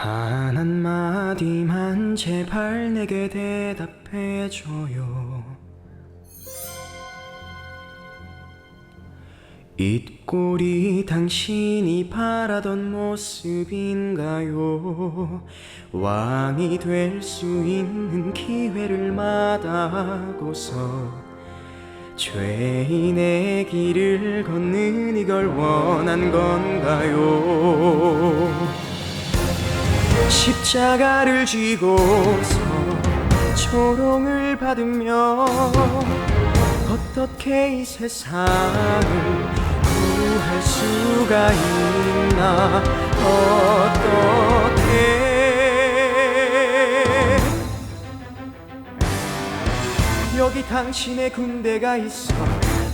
단 한마디만 제발 내게 대답해줘요. 잇꼬리 당신이 바라던 모습인가요? 왕이 될 수 있는 기회를 마다고서 죄인의 길을 걷는 이걸 원한 건가요 십자가를 쥐고서 초롱을 받으며 어떻게 이 세상을 구할 수가 있나? 어떻게? 여기 당신의 군대가 있어.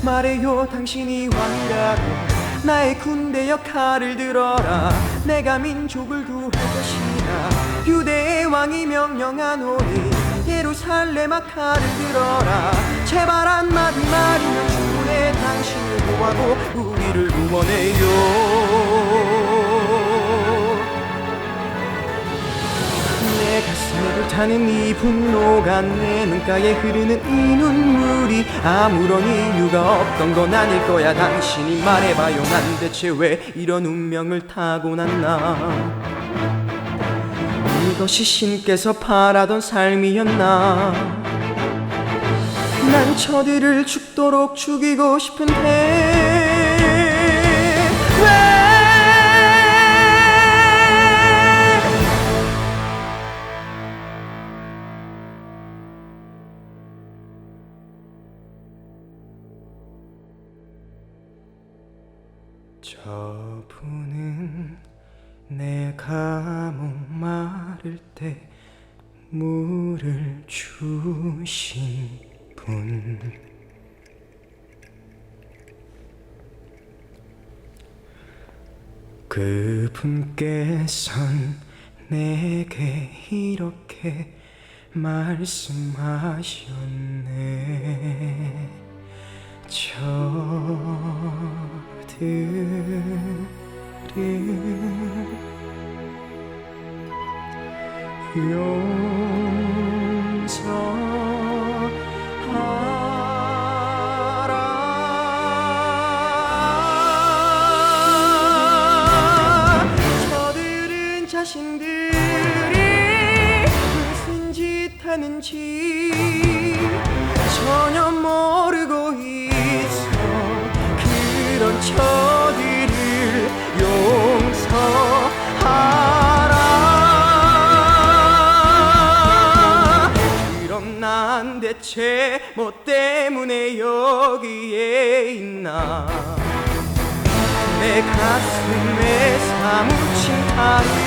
말해요 당신이 왕이라고 나의 군대 역할을 들어라. 내가 민족을 구할 것이다 유대의 왕이 명령하노니 예루살렘 아카를 들어라. 제발 한마디 말이면 충분해 당신을 구하고 우리를 구원해요 타는 이 분노가 내 눈가에 흐르는 이 눈물이 아무런 이유가 없던 건 아닐 거야. 당신이 말해봐요. 난 대체 왜 이런 운명을 타고났나? 이것이 신께서 바라던 삶이었나? 난 저들을 죽도록 죽이고 싶은데 왜 저분은 내가 목마를 때 물을 주신 분. 그분께선 내게 이렇게 말씀하셨네 저들을 용서하라. 저들은 자신들이 무슨 짓 하는지 저들을 용서하라. 그럼 난 대체 뭐 때문에 여기에 있나? 내 가슴에 사무친 타인